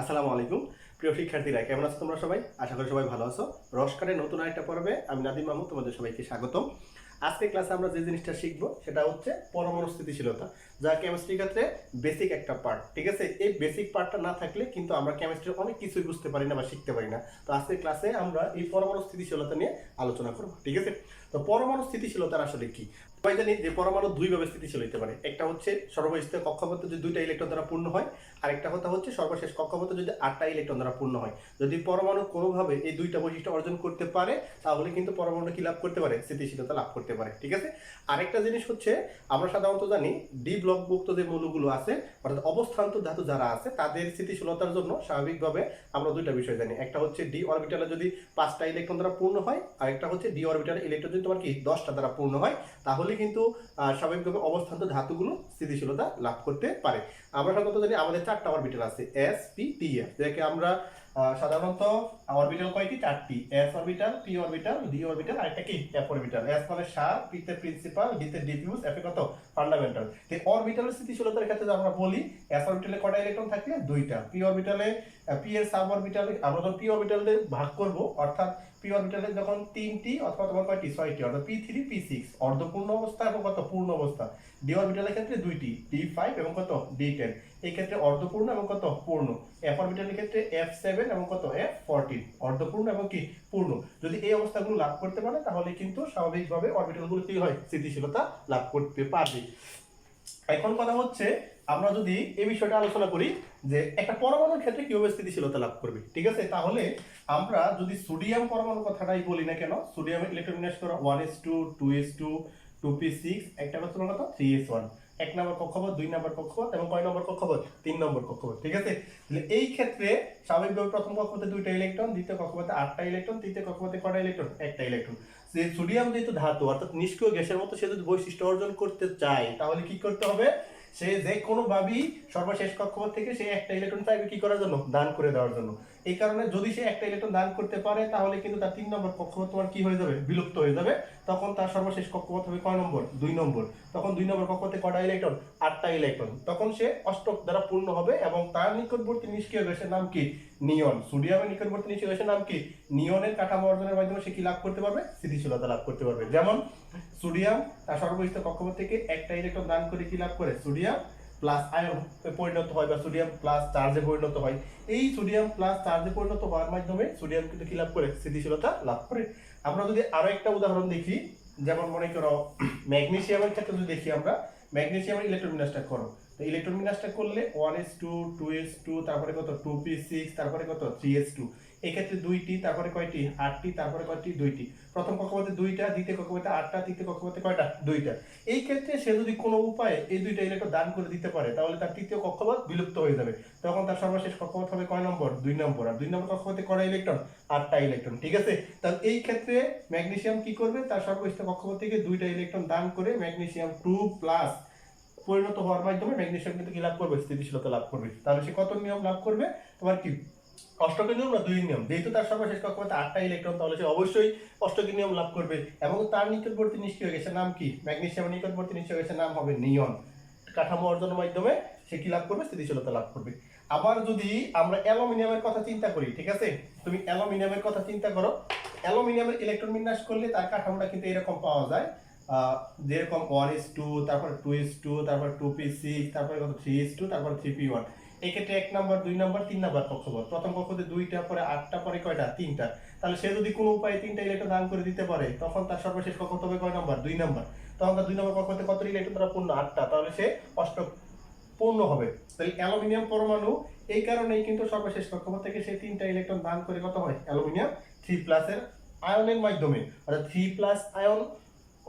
আসসালামু আলাইকুম। প্রিয় শিক্ষার্থীরা, কেমন আছো তোমরা সবাই? আশা করি সবাই ভালো আছো। রসকারের নতুন আরেকটা পর্বে আমি নাদিম মাহমুদ তোমাদের সবাইকে স্বাগতম। আজকে ক্লাসে আমরা যে জিনিসটা শিখব, সেটা হচ্ছে পরমাণু স্থিতিশীলতা, যা কেমিস্ট্রির ক্ষেত্রে বেসিক একটা পার্ট ঠিক আছে? এই বেসিক পার্টটা না থাকলে কিন্তু আমরা কেমিস্ট্রির অনেক কিছুই বুঝতে পারি না বা শিখতে পারি না। তো আজকের ক্লাসে আমরা এই পরমাণু স্থিতিশীলতা নিয়ে আলোচনা করব, ঠিক আছে? তো পরমাণু স্থিতিশীলতার আসলে কি? সবাই জানি যে পরমাণু দুইভাবে স্থিতিশীল হতে পারে। একটা হচ্ছে সর্বস্থ কক্ষপথে যদি দুইটা ইলেকট্রন দ্বারা পূর্ণ হয় আরেকটা কথা হচ্ছে সর্বশেষ কক্ষপথে যদি আটটা ইলেকট্রন দ্বারা পূর্ণ হয়। যদি পরমাণু কোনোভাবে এই দুইটা বৈশিষ্ট্য অর্জন করতে পারে, তাহলে কিন্তু পরমাণু কি লাভ করতে পারে? স্থিতিশীলতা লাভ করতে পারে, ঠিক আছে? আরেকটা জিনিস হচ্ছে, আমরা সাধারণত জানি ডি ব্লকভুক্ত যে মৌলগুলো আছে, অর্থাৎ অবস্থান্ত ধাতু যারা আছে, তাদের স্থিতিশীলতার জন্য স্বাভাবিকভাবে আমরা দুইটা বিষয় জানি। একটা হচ্ছে ডি অরবিটালে যদি পাঁচটা ইলেকট্রন দ্বারা পূর্ণ হয় আর একটা হচ্ছে ডি অরবিটালে ইলেকট্রন যদি তোমার কি দশটা দ্বারা পূর্ণ হয়, তাহলে কিন্তু আহ, স্বাভাবিকভাবে অবস্থান্ত ধাতুগুলো স্থিতিশীলতা লাভ করতে পারে। আমরা সাধারণত জানি আমাদের চারটা অরবিটাল আছে এস পি টি এফ যাকে আমরা সাধারণত অরবিটাল কয়টি? চারটি। S orbital P orbital D orbital আর একটা কি? এফ অরবিটাল এস মানে সার পি তে প্রিন্সিপাল ডি তে ডিফিউজ এফ কত? ফান্ডামেন্টাল তো অরবিটালের স্থিতিশীলতার ক্ষেত্রে আমরা বলি এস অরবিটালে কয়টা ইলেকট্রন থাকে দুইটা। পি অরবিটালে পি এর সাব অরবিটালে আমরা যখন পি অরবিটালে ভাগ করব অর্থাৎ পি অরবিটালে যখন তিনটি অথবা তোমার কয়টি? ছয়টি, অর্থাৎ পি থ্রি পি সিক্স অর্ধপূর্ণ অবস্থা এবং কত পূর্ণ অবস্থা ডি অরবিটালের ক্ষেত্রে দুইটি ডি ফাইভ এবং কত? ডি টেন এই ক্ষেত্রে অর্ধপূর্ণ এবং কত পূর্ণ এফ অরবিটালের ক্ষেত্রে এফ সেভেন এবং কত? এফ ফোরটিন অর্ধপূর্ণ এবং কি? পূর্ণ। যদি এই অবস্থাগুলো লাভ করতে পারে, তাহলে কিন্তু স্বাভাবিকভাবে অরবিটালগুলো কি হয়, স্থিতিশীলতা লাভ করতে পারবে। এখন কথা হচ্ছে, আমরা যদি এই বিষয়টা আলোচনা করি যে একটা পরমাণুর ক্ষেত্রে কীভাবে স্থিতিশীলতা লাভ করবে, ঠিক আছে? তাহলে আমরা যদি সোডিয়াম পরমাণু কথাটাই বলি না কেন সোডিয়ামের ইলেকট্রন করো one S two two S two two P six একটা হচ্ছে কত? থ্রি এস ওয়ান এক নম্বর কক্ষপথ, দুই নম্বর কক্ষপথ এবং কয় নম্বর কক্ষপথ? তিন নম্বর কক্ষপথ, ঠিক আছে? তাহলে এই ক্ষেত্রে স্বাভাবিকভাবে প্রথম কক্ষপথে দুইটা ইলেকট্রন দ্বিতীয় কক্ষপথে আটটা ইলেকট্রন তৃতীয় কক্ষপথে কটা ইলেকট্রন একটা ইলেকট্রন যে সোডিয়াম যেহেতু ধাতু, অর্থাৎ নিষ্ক্রিয় গ্যাসের মতো সে যদি বৈশিষ্ট্য অর্জন করতে চায়, তাহলে কি করতে হবে? সে যে কোনো ভাবেই সর্বশেষ কক্ষপথ থেকে সে একটা ইলেকট্রন চাইবে কি করার জন্য? দান করে দেওয়ার জন্য। এই কারণে যদি সে একটা ইলেকট্রন দান করতে পারে, তাহলে কিন্তু তার তিন নম্বর কক্ষপথ তোমার কি হয়ে যাবে? বিলুপ্ত হয়ে যাবে। তখন তার সর্বশেষ কক্ষপথ হবে? কয় নম্বর? দুই নম্বর। তখন দুই নম্বর কক্ষপথে কয়টা ইলেকট্রন আটটা ইলেকট্রন তখন সে অষ্টক দ্বারা পূর্ণ হবে এবং তার নিকটবর্তী নিষ্ক্রিয় গ্যাসের নাম কি? নিয়ন। সোডিয়ামের নিকটবর্তী নিষ্ক্রিয় গ্যাসের নাম কি? নিয়নের কাঠামো অর্জনের মাধ্যমে সে কি লাভ করতে পারবে? স্থিতিশীলতা লাভ করতে পারবে। যেমন, সোডিয়াম, তার সর্বস্থ কক্ষপথ থেকে একটা ইলেকট্রন দান করে কি লাভ করে? সোডিয়াম। প্লাস আয়ন পরিণত হয় বা সোডিয়াম প্লাস চার্জে পরিণত হয়। এই সোডিয়াম প্লাস চার্জে পরিণত হওয়ার মাধ্যমে সোডিয়াম কিন্তু কি লাভ করে, স্থিতিশীলতা লাভ করে। আমরা যদি আরও একটা উদাহরণ দেখি, যেমন মনে করো ম্যাগনেশিয়ামের ক্ষেত্রে যদি দেখি আমরা ম্যাগনেশিয়ামের ইলেকট্রোবিনাসটা করো। তো ইলেকট্রন বিন্যাসটা করলে one S two two S two তারপরে কত? টু পি সিক্স তারপরে কত? থ্রি এস টু এক্ষেত্রে দুইটি, তারপরে কয়টি? আটটি, তারপরে কয়টি? দুইটি। প্রথম কক্ষপথে দুইটা, দ্বিতীয় কক্ষপথে আটটা, তৃতীয় কক্ষপথে কয়টা? দুইটা। এই ক্ষেত্রে সে যদি কোনো উপায়ে এই দুইটা ইলেকট্রন দান করে দিতে পারে, তাহলে তার তৃতীয় কক্ষপথ বিলুপ্ত হয়ে যাবে। তখন তার সর্বশেষ কক্ষপথ হবে কয় নম্বর? দুই নম্বর। আর দুই নম্বর কক্ষপথে কয়টা ইলেকট্রন আটটা ইলেকট্রন ঠিক আছে? তাহলে এই ক্ষেত্রে ম্যাগনেসিয়াম কি করবে? তার সর্বশেষ কক্ষপথ থেকে দুইটা ইলেকট্রন দান করে ম্যাগনেসিয়াম টু প্লাস পরিণত হওয়ার মাধ্যমে ম্যাগনেশিয়াম কিন্তু কি লাভ করবে? স্থিতিশীলতা লাভ করবে। তাহলে সে কত নিয়ম লাভ করবে? তোমার কি অষ্টকের নিয়ম না দুই নিয়ম? যেহেতু তার সর্বশেষ কক্ষপথে আটটা ইলেকট্রন তাহলে সে অবশ্যই অষ্টকের নিয়ম লাভ করবে। এবং তার নিকটবর্তী নিষ্ক্রিয় গেছে নাম কি? ম্যাগনেসিয়ামের নিকটবর্তী নিষ্ক্রিয় গ্যাসের নাম হবে নিয়ন কাঠামো অর্জনের মাধ্যমে সে কি লাভ করবে? স্থিতিশীলতা লাভ করবে। আবার যদি আমরা অ্যালুমিনিয়ামের কথা চিন্তা করি, ঠিক আছে? তুমি অ্যালুমিনিয়ামের কথা চিন্তা করো। অ্যালুমিনিয়ামের ইলেকট্রন বিন্যাস করলে তার কাঠামোটা কিন্তু এরকম পাওয়া যায় যেরকম ওয়ান ইস টু তারপর টু ইস টু তারপর টু পি সিক্স তারপরে কত থ্রি ইস টু তারপর থ্রি পি ওয়ান এক্ষেত্রে এক নম্বর দুই নম্বর তিন নম্বর কক্ষপথ। প্রথম কক্ষপথে দুইটা, পরে আটটা, পরে কয়টা? তিনটা। তাহলে সে যদি কোনো উপায়ে তিনটা ইলেকট্রন দান করে দিতে পারে, তখন তার সর্বশেষ কক্ষ হবে কয় নম্বর দুই নম্বর তখন তার দুই নম্বর কক্ষপথে কত ইলেকট্রন দ্বারা পূর্ণ? আটটা। তাহলে সে অষ্টক পূর্ণ হবে। তাহলে অ্যালুমিনিয়াম পরমাণু, এই কারণেই কিন্তু সর্বশেষ কক্ষপথ থেকে সে তিনটা ইলেকট্রন দান করে কত হয়? অ্যালুমিনিয়াম থ্রি প্লাসের আয়নের মাধ্যমে। অর্থাৎ থ্রি প্লাস আয়ন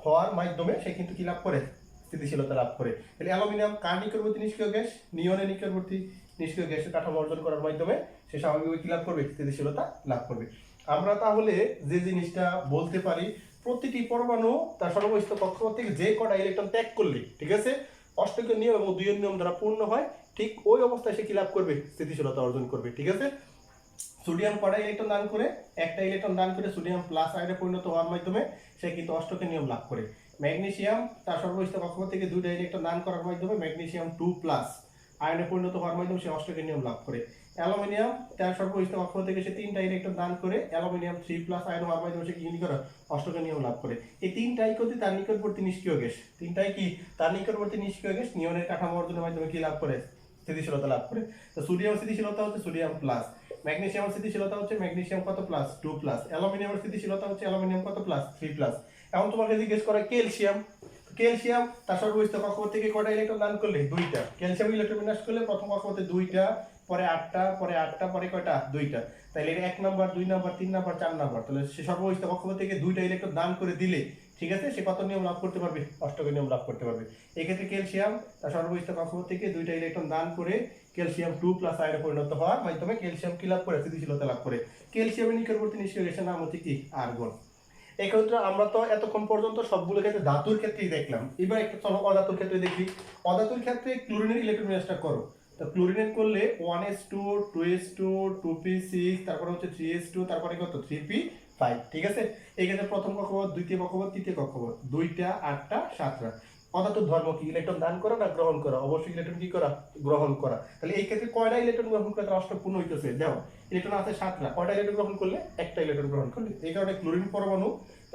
হওয়ার মাধ্যমে সে কিন্তু কি লাভ করে? স্থিতিশীলতা লাভ করে। তাহলে অ্যালুমিনিয়াম কার নিকটবর্তী নিষ্ক্রিয় গ্যাস? নিয়নের নিকটবর্তী নিষ্ক্রিয় গ্যাসের কাঠামো অর্জন করার মাধ্যমে সে স্বাভাবিকভাবে কি লাভ করবে? স্থিতিশীলতা লাভ করবে। আমরা তাহলে যে জিনিসটা বলতে পারি, প্রতিটি পরমাণু তার সর্বস্থ কক্ষপথ থেকে যে কটা ইলেকট্রন ত্যাগ করলে, ঠিক আছে? অষ্টকের নিয়ম এবং দুইয়ের নিয়ম দ্বারা পূর্ণ হয়, ঠিক ওই অবস্থায় সে কি লাভ করবে? স্থিতিশীলতা অর্জন করবে, ঠিক আছে? সোডিয়াম কড়া ইলেকট্রন দান করে, একটা ইলেকট্রন দান করে সোডিয়াম প্লাস আয়নে পরিণত হওয়ার মাধ্যমে সে কিন্তু অষ্টকের নিয়ম লাভ করে। ম্যাগনেশিয়াম তার সর্বস্থ কক্ষপথ থেকে দুইটা ইলেকট্রন দান করার মাধ্যমে ম্যাগনেশিয়াম টু প্লাস আয়নে পরিণত হওয়ার মাধ্যমে সে অষ্টকের নিয়ম লাভ করে। অ্যালুমিনিয়াম তার সর্বহিত অক্ষ থেকে সে তিনটা ইলেকট্রন দান করে, অ্যালুমিনিয়াম থ্রি প্লাস আয়ন হওয়ার মাধ্যমে সে কি করে অষ্টক নিয়ম লাভ করে। এই তিনটাই কিন্তু তার নিকটবর্তী নিষ্ক্রিয় গ্যাস। তিনটাই কি? তার নিকটবর্তী নিষ্ক্রিয় গ্যাস নিয়নের কাঠামো অর্জনের মাধ্যমে কি লাভ করে? স্থিতিশীলতা লাভ করে। তো সোডিয়াম স্থিতিশীলতা হচ্ছে সোডিয়াম প্লাস ম্যাগনেসিয়াম স্থিতিশীলতা হচ্ছে ম্যাগনেশিয়াম কত প্লাস টু প্লাস অ্যালুমিনিয়ামের স্থিতিশীলতা হচ্ছে অ্যালুমিনিয়াম কত প্লাস থ্রি প্লাস এখন তোমাকে জিজ্ঞেস করে ক্যালসিয়াম। ক্যালসিয়াম, তার সর্বস্থ কক্ষপথ থেকে কয়টা ইলেকট্রন দান করলে? দুইটা। ক্যালসিয়াম ইলেকট্রন বিন্যাস করলে প্রথম কক্ষপথে দুইটা, পরে আটটা পরে আটটা, পরে কয়টা? দুইটা। তাহলে এক নাম্বার দুই নাম্বার তিন নাম্বার চার নাম্বার তাহলে সে সর্বস্থ কক্ষপথ থেকে দুইটা ইলেকট্রন দান করে দিলে ঠিক আছে? সে কত নিয়ম লাভ করতে পারবে? অষ্টক নিয়ম লাভ করতে পারবে। এক্ষেত্রে ক্যালসিয়াম, তার সর্বস্থ কক্ষপথ থেকে দুইটা ইলেকট্রন দান করে ক্যালসিয়াম টু প্লাস আয়নে পরিণত হওয়ার মাধ্যমে ক্যালসিয়াম কি লাভ করে? স্থিতিশীলতা লাভ করে। ক্যালসিয়ামের নিকটবর্তী নিষ্ক্রিয় নাম হচ্ছে কি আর্গন। এক্ষেত্রে আমরা তো এতক্ষণ পর্যন্ত সবগুলো ক্ষেত্রে ধাতুর ক্ষেত্রেই দেখলাম। এবার একটা চলো অধাতুর ক্ষেত্রে দেখি। অধাতুর ক্ষেত্রে ক্লোরিনের ইলেকট্রন বিন্যাসটা করো। তো ক্লোরিনের করলে one S two two S two two P six তারপরে হচ্ছে থ্রি এস টু তারপরে কত? থ্রি পি ফাইভ ঠিক আছে? এই ক্ষেত্রে প্রথম কক্ষপথ দ্বিতীয় কক্ষপথ তৃতীয় কক্ষপথ দুইটা, আটটা, সাতটা। অধাতুর ধর্ম কি ইলেকট্রন দান করা না গ্রহণ করা? অবশ্যই ইলেকট্রন কি করা? গ্রহণ করা। তাহলে এই ক্ষেত্রে কয়টা ইলেকট্রন গ্রহণ করে তার অষ্টক পূর্ণ হইতেছে? দেখো, ইলেকট্রন আছে সাতটা। কয়টা ইলেকট্রন গ্রহণ করলে? একটা ইলেকট্রন গ্রহণ করলে। এই কারণে ক্লোরিন পরমাণু,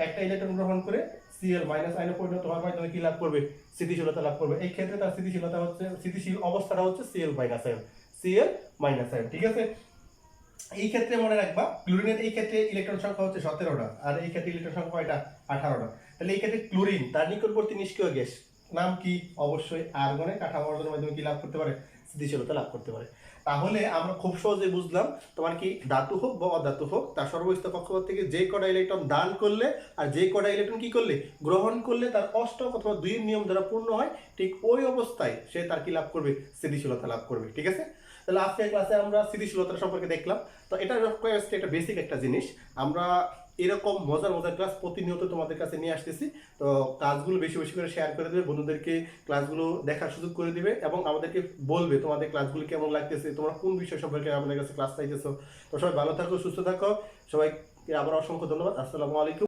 একটা ইলেকট্রন গ্রহণ করে সিএল মাইনাস আইনে পরিণত হওয়ার মাধ্যমে কি লাভ করবে? স্থিতিশীলতা লাভ করবে। এই ক্ষেত্রে তার স্থিতিশীলতা হচ্ছে, স্থিতিশীল অবস্থাটা হচ্ছে Cl minus ion Cl minus ion ঠিক আছে? এই ক্ষেত্রে মনে রাখবা, ক্লোরিনের এই ক্ষেত্রে ইলেকট্রন সংখ্যা হচ্ছে সতেরোটা, আর এই ক্ষেত্রে ইলেকট্রন সংখ্যা কয়টা আঠারোটা। তাহলে এই ক্ষেত্রে ক্লোরিন, তার নিকটবর্তী নিষ্ক্রিয় গ্যাস, নাম কি? অবশ্যই আর্গনের কাঠামো অর্জনের মাধ্যমে কি লাভ করতে পারে? স্থিতিশীলতা লাভ করতে পারে। তাহলে আমরা খুব সহজে বুঝলাম তোমার কি ধাতু হোক বা অধাতু হোক, তার সর্বস্থ কক্ষপথ থেকে যে কটা ইলেকট্রন দান করলে আর যে কটা ইলেকট্রন কি করলে? গ্রহণ করলে তার অষ্টক অথবা দুই নিয়ম দ্বারা পূর্ণ হয়, ঠিক ওই অবস্থায় সে তার কি লাভ করবে? স্থিতিশীলতা লাভ করবে, ঠিক আছে? তাহলে আজকের ক্লাসে আমরা স্থিতিশীলতা সম্পর্কে দেখলাম। তো এটা হচ্ছে একটা বেসিক একটা জিনিস। আমরা এরকম মজার মজার ক্লাস প্রতিনিয়ত তোমাদের কাছে নিয়ে আসতেছি। তো ক্লাসগুলো বেশি বেশি করে শেয়ার করে দেবে, বন্ধুদেরকে ক্লাসগুলো দেখার সুযোগ করে দিবে এবং আমাদেরকে বলবে তোমাদের ক্লাসগুলো কেমন লাগতেছে, তোমরা কোন বিষয় সম্পর্কে আমাদের কাছে ক্লাস চাইতেছো। তো সবাই ভালো থাকো, সুস্থ থাকো। সবাই আবার অসংখ্য ধন্যবাদ। আসসালামু আলাইকুম।